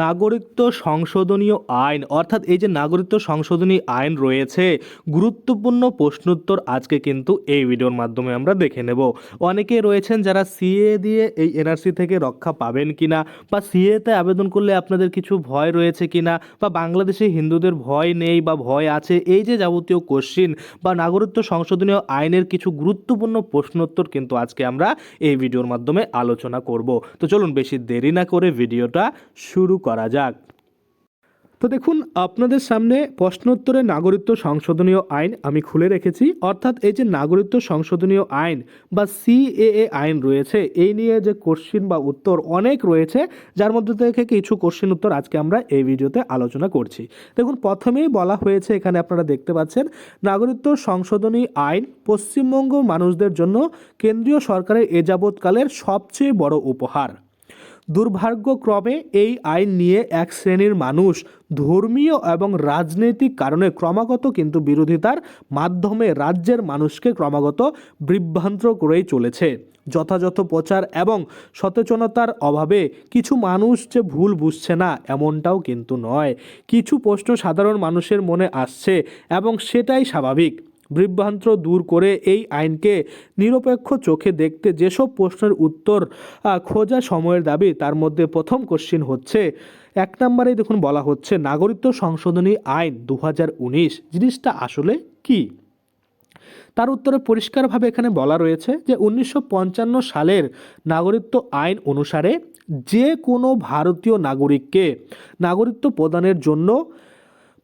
নাগরিকত্ব সংশোধনীয় আইন, অর্থাৎ এই যে নাগরিকত্ব সংশোধনী আইন রয়েছে, গুরুত্বপূর্ণ প্রশ্নোত্তর আজকে কিন্তু এই ভিডিওর মাধ্যমে আমরা দেখে নেব। অনেকে রয়েছেন যারা সিএ দিয়ে এই এনআরসি থেকে রক্ষা পাবেন কিনা বা সিএতে আবেদন করলে আপনাদের কিছু ভয় রয়েছে কিনা বা বাংলাদেশে হিন্দুদের ভয় নেই বা ভয় আছে, এই যে যাবতীয় কোশ্চিন বা নাগরিকত্ব সংশোধনীয় আইনের কিছু গুরুত্বপূর্ণ প্রশ্নোত্তর কিন্তু আজকে আমরা এই ভিডিওর মাধ্যমে আলোচনা করব। তো চলুন বেশি দেরি না করে ভিডিওটা শুরু করা যাক। তো দেখুন, আপনাদের সামনে প্রশ্নোত্তরে নাগরিকত্ব সংশোধনীয় আইন আমি খুলে রেখেছি। অর্থাৎ এই যে নাগরিকত্ব সংশোধনীয় আইন বা সিএএ আইন রয়েছে, এই নিয়ে যে কোশ্চিন বা উত্তর অনেক রয়েছে, যার মধ্যে থেকে কিছু কোশ্চিন উত্তর আজকে আমরা এই ভিডিওতে আলোচনা করছি। দেখুন, প্রথমেই বলা হয়েছে, এখানে আপনারা দেখতে পাচ্ছেন নাগরিকত্ব সংশোধনী আইন পশ্চিমবঙ্গ মানুষদের জন্য কেন্দ্রীয় সরকারের এ যাবৎকালের সবচেয়ে বড় উপহার। দুর্ভাগ্যক্রমে এই আইন নিয়ে এক শ্রেণির মানুষ ধর্মীয় এবং রাজনৈতিক কারণে ক্রমাগত কিন্তু বিরোধিতার মাধ্যমে রাজ্যের মানুষকে ক্রমাগত বিভ্রান্ত করেই চলেছে। যথাযথ প্রচার এবং সচেতনতার অভাবে কিছু মানুষ যে ভুল বুঝছে না এমনটাও কিন্তু নয়। কিছু প্রশ্ন সাধারণ মানুষের মনে আসছে এবং সেটাই স্বাভাবিক। বিভ্রান্ত দূর করে এই আইনকে নিরপেক্ষ চোখে দেখতে যেসব প্রশ্নের উত্তর খোঁজা সময়ের দাবি, তার মধ্যে প্রথম কোশ্চিন হচ্ছে, এক নম্বরে দেখুন বলা হচ্ছে, নাগরিকত্ব সংশোধনী আইন দু হাজার উনিশ, জিনিসটা আসলে কি? তার উত্তরে পরিষ্কারভাবে এখানে বলা রয়েছে যে, উনিশশো পঞ্চান্ন সালের নাগরিকত্ব আইন অনুসারে যে কোনো ভারতীয় নাগরিককে নাগরিকত্ব প্রদানের জন্য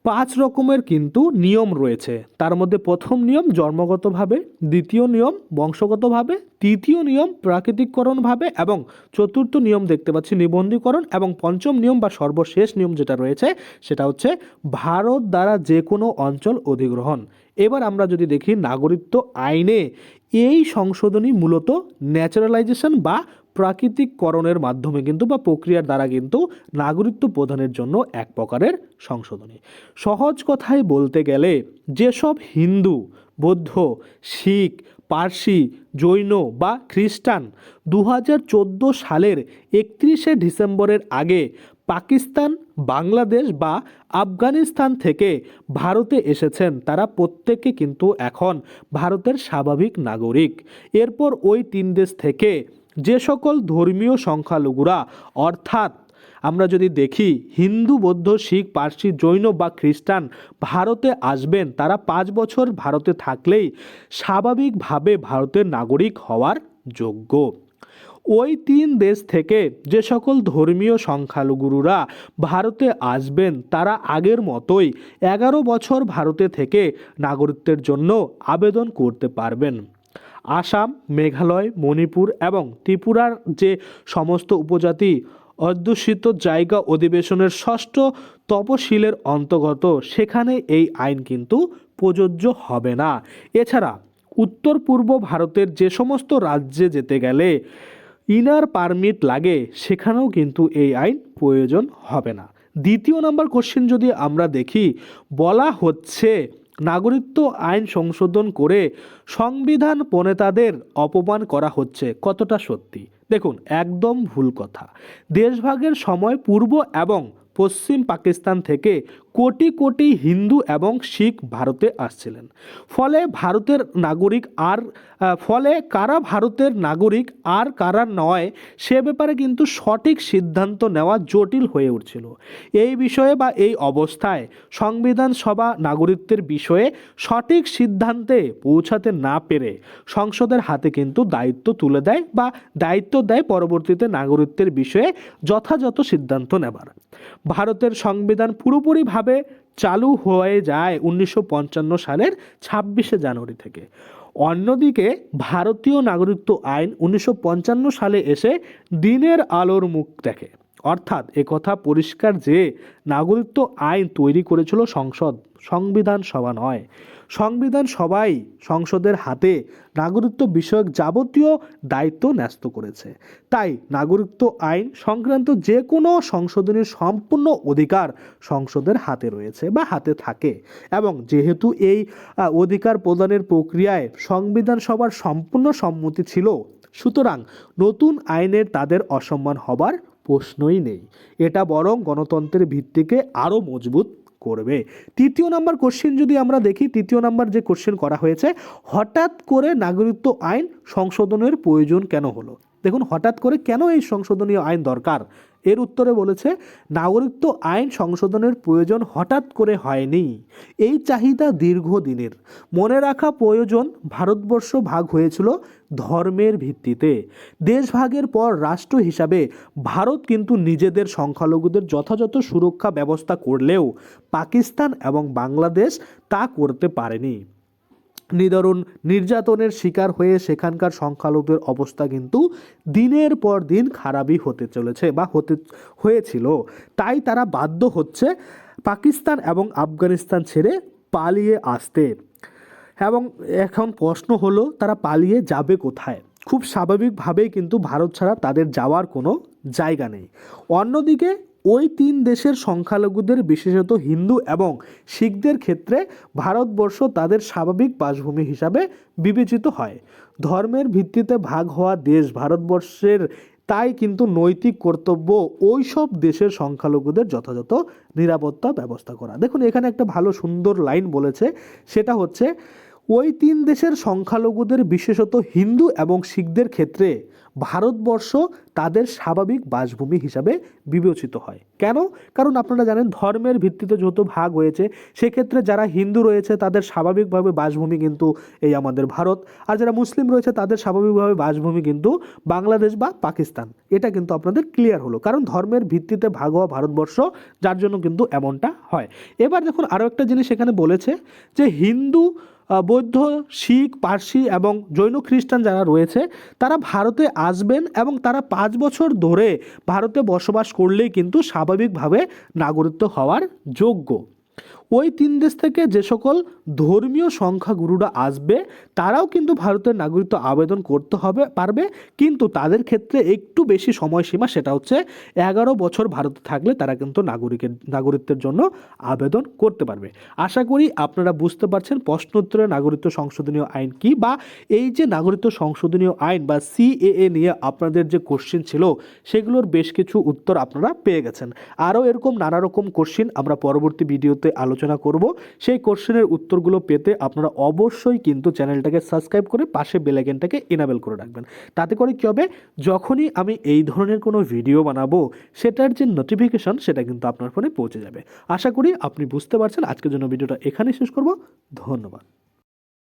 পাঁচ রকমের কিন্তু নিয়ম রয়েছে। তার মধ্যে প্রথম নিয়ম জন্মগতভাবে, দ্বিতীয় নিয়ম বংশগতভাবে, তৃতীয় নিয়ম প্রাকৃতিককরণভাবে এবং চতুর্থ নিয়ম দেখতে পাচ্ছি নিবন্ধীকরণ এবং পঞ্চম নিয়ম বা সর্বশেষ নিয়ম যেটা রয়েছে সেটা হচ্ছে ভারত দ্বারা যে কোনো অঞ্চল অধিগ্রহণ। এবার আমরা যদি দেখি নাগরিকত্ব আইনে, এই সংশোধনী মূলত ন্যাচারালাইজেশন বা প্রাকৃতিককরণের মাধ্যমে কিন্তু বা প্রক্রিয়ার দ্বারা কিন্তু নাগরিকত্ব প্রদানের জন্য এক প্রকারের সংশোধনী। সহজ কথায় বলতে গেলে, যেসব হিন্দু, বৌদ্ধ, শিখ, পার্সি, জৈন বা খ্রিস্টান দু হাজার চোদ্দ সালের একত্রিশে ডিসেম্বরের আগে পাকিস্তান, বাংলাদেশ বা আফগানিস্তান থেকে ভারতে এসেছেন, তারা প্রত্যেকে কিন্তু এখন ভারতের স্বাভাবিক নাগরিক। এরপর ওই তিন দেশ থেকে যে সকল ধর্মীয় সংখ্যালঘুরা, অর্থাৎ আমরা যদি দেখি, হিন্দু, বৌদ্ধ, শিখ, পার্সি, জৈন বা খ্রিস্টান ভারতে আসবেন, তারা পাঁচ বছর ভারতে থাকলেই স্বাভাবিকভাবে ভারতের নাগরিক হওয়ার যোগ্য। ওই তিন দেশ থেকে যে সকল ধর্মীয় সংখ্যালঘুরা ভারতে আসবেন, তারা আগের মতোই এগারো বছর ভারতে থেকে নাগরিকত্বের জন্য আবেদন করতে পারবেন। আসাম, মেঘালয়, মণিপুর এবং ত্রিপুরার যে সমস্ত উপজাতি অধ্যুষিত জায়গা অধিবেশনের ষষ্ঠ তপশিলের অন্তর্গত, সেখানে এই আইন কিন্তু প্রযোজ্য হবে না। এছাড়া, উত্তর পূর্ব ভারতের যে সমস্ত রাজ্যে যেতে গেলে ইনার পারমিট লাগে, সেখানেও কিন্তু এই আইন প্রয়োজন হবে না। দ্বিতীয় নম্বর কোশ্চেন যদি আমরা দেখি, বলা হচ্ছে নাগরিকত্ব আইন সংশোধন করে সংবিধান প্রণেতাদের অপমান করা হচ্ছে, কতটা সত্যি? দেখুন, একদম ভুল কথা। দেশভাগের সময় পূর্ব এবং পশ্চিম পাকিস্তান থেকে কোটি কোটি হিন্দু এবং শিখ ভারতে আসছিলেন। ফলে ভারতের নাগরিক আর ফলে কারা ভারতের নাগরিক আর কারা নয়, সে ব্যাপারে কিন্তু সঠিক সিদ্ধান্ত নেওয়া জটিল হয়ে উঠছিল। এই বিষয়ে বা এই অবস্থায় সংবিধান সভা নাগরিকত্বের বিষয়ে সঠিক সিদ্ধান্তে পৌঁছাতে না পেরে সংসদের হাতে কিন্তু দায়িত্ব তুলে দেয় বা দায়িত্ব দেয় পরবর্তীতে নাগরিকত্বের বিষয়ে যথাযথ সিদ্ধান্ত নেবার। ভারতের সংবিধান পুরোপুরিভাবে চালু হয়ে যায় উনিশশো পঞ্চান্ন সালের ছাব্বিশে জানুয়ারি থেকে? অন্যদিকে ভারতীয় নাগরিকত্ব আইন উনিশশো পঞ্চান্ন সালে এসে দিনের আলোর মুখ দেখে। অর্থাৎ একথা পরিষ্কার যে নাগরিকত্ব আইন তৈরি করেছিল সংসদ, সংবিধান সভা নয়। সংবিধান সভাই সংসদের হাতে নাগরিকত্ব বিষয়ক যাবতীয় দায়িত্ব ন্যস্ত করেছে। তাই নাগরিকত্ব আইন সংক্রান্ত যে কোনো সংশোধনের সম্পূর্ণ অধিকার সংসদের হাতে রয়েছে বা হাতে থাকে এবং যেহেতু এই অধিকার প্রদানের প্রক্রিয়ায় সংবিধান সভার সম্পূর্ণ সম্মতি ছিল, সুতরাং নতুন আইনের তাদের অসম্মান হবার প্রশ্নই নেই। এটা বরং গণতন্ত্রের ভিত্তিকে আরও মজবুত করবে। তৃতীয় নাম্বার কোশ্চেন যদি আমরা দেখি, তৃতীয় নাম্বার যে কোশ্চেন করা হয়েছে, হঠাৎ করে নাগরিকত্ব আইন সংশোধনের প্রয়োজন কেন হলো? দেখুন, হঠাৎ করে কেন এই সংশোধনীয় আইন দরকার? এর উত্তরে বলেছে, নাগরিকত্ব আইন সংশোধনের প্রয়োজন হঠাৎ করে হয়নি। এই চাহিদা দীর্ঘদিনের। মনে রাখা প্রয়োজন ভারতবর্ষ ভাগ হয়েছিল ধর্মের ভিত্তিতে। দেশ ভাগের পর রাষ্ট্র হিসাবে ভারত কিন্তু নিজেদের সংখ্যালঘুদের যথাযথ সুরক্ষা ব্যবস্থা করলেও পাকিস্তান এবং বাংলাদেশ তা করতে পারেনি। নিদারুণ নির্যাতনের শিকার হয়ে সেখানকার সংখ্যালঘুদের অবস্থা কিন্তু দিনের পর দিন খারাপই হতে চলেছে বা হতে হয়েছিল। তাই তারা বাধ্য হচ্ছে পাকিস্তান এবং আফগানিস্তান ছেড়ে পালিয়ে আসতে। এবং এখন প্রশ্ন হলো, তারা পালিয়ে যাবে কোথায়? খুব স্বাভাবিকভাবেই কিন্তু ভারত ছাড়া তাদের যাওয়ার কোনো জায়গা নেই। অন্যদিকে ওই তিন দেশের সংখ্যালঘুদের, বিশেষত হিন্দু এবং শিখদের ক্ষেত্রে ভারতবর্ষ তাদের স্বাভাবিক বাসভূমি হিসাবে বিবেচিত হয়। ধর্মের ভিত্তিতে ভাগ হওয়া দেশ ভারতবর্ষের, তাই কিন্তু নৈতিক কর্তব্য ওই সব দেশের সংখ্যালঘুদের যথাযথ নিরাপত্তা ব্যবস্থা করা। দেখুন, এখানে একটা ভালো সুন্দর লাইন বলেছে, সেটা হচ্ছে ওই তিন দেশের সংখ্যালঘুদের, বিশেষত হিন্দু এবং শিখদের ক্ষেত্রে ভারতবর্ষ তাদের স্বাভাবিক বাসভূমি হিসাবে বিবেচিত হয়। কেন? কারণ আপনারা জানেন ধর্মের ভিত্তিতে যত ভাগ হয়েছে, সেক্ষেত্রে যারা হিন্দু রয়েছে তাদের স্বাভাবিকভাবে বাসভূমি কিন্তু এই আমাদের ভারত, আর যারা মুসলিম রয়েছে তাদের স্বাভাবিকভাবে বাসভূমি কিন্তু বাংলাদেশ বা পাকিস্তান। এটা কিন্তু আপনাদের ক্লিয়ার হলো। কারণ ধর্মের ভিত্তিতে ভাগ হওয়া ভারতবর্ষ, যার জন্য কিন্তু এমনটা হয়। এবার দেখুন আরও একটা জিনিস এখানে বলেছে যে হিন্দু বৌদ্ধ, শিখ, পার্সি এবং জৈন খ্রিস্টান যারা রয়েছে, তারা ভারতে আসবেন এবং তারা পাঁচ বছর ধরে ভারতে বসবাস করলেই কিন্তু স্বাভাবিকভাবে নাগরিকত্ব হওয়ার যোগ্য। ওই তিন দেশ থেকে যে সকল ধর্মীয় সংখ্যাগুরুরা আসবে, তারাও কিন্তু ভারতের নাগরিকত্ব আবেদন করতে হবে, পারবে। কিন্তু তাদের ক্ষেত্রে একটু বেশি সময়সীমা সেটা হচ্ছে এগারো বছর ভারতে থাকলে তারা কিন্তু নাগরিকের, নাগরিকত্বের জন্য আবেদন করতে পারবে। আশা করি আপনারা বুঝতে পারছেন প্রশ্নোত্তরে নাগরিকত্ব সংশোধনীয় আইন কি বা এই যে নাগরিকত্ব সংশোধনীয় আইন বা সিএএ নিয়ে আপনাদের যে কোশ্চেন ছিল, সেগুলোর বেশ কিছু উত্তর আপনারা পেয়ে গেছেন। আরও এরকম নানা রকম কোশ্চেন আমরা পরবর্তী ভিডিওতে আলোচনা করব। সেই কোশ্চেনের উত্তরগুলো পেতে আপনারা অবশ্যই কিন্তু চ্যানেলটাকে সাবস্ক্রাইব করে পাশে বেলাইকেনটাকে এনাবেল করে রাখবেন। তাতে করে কী হবে? যখনই আমি এই ধরনের কোনো ভিডিও বানাবো, সেটার যে নোটিফিকেশন সেটা কিন্তু আপনার ফোনে পৌঁছে যাবে। আশা করি আপনি বুঝতে পারছেন। আজকের জন্য ভিডিওটা এখানেই শেষ করব। ধন্যবাদ।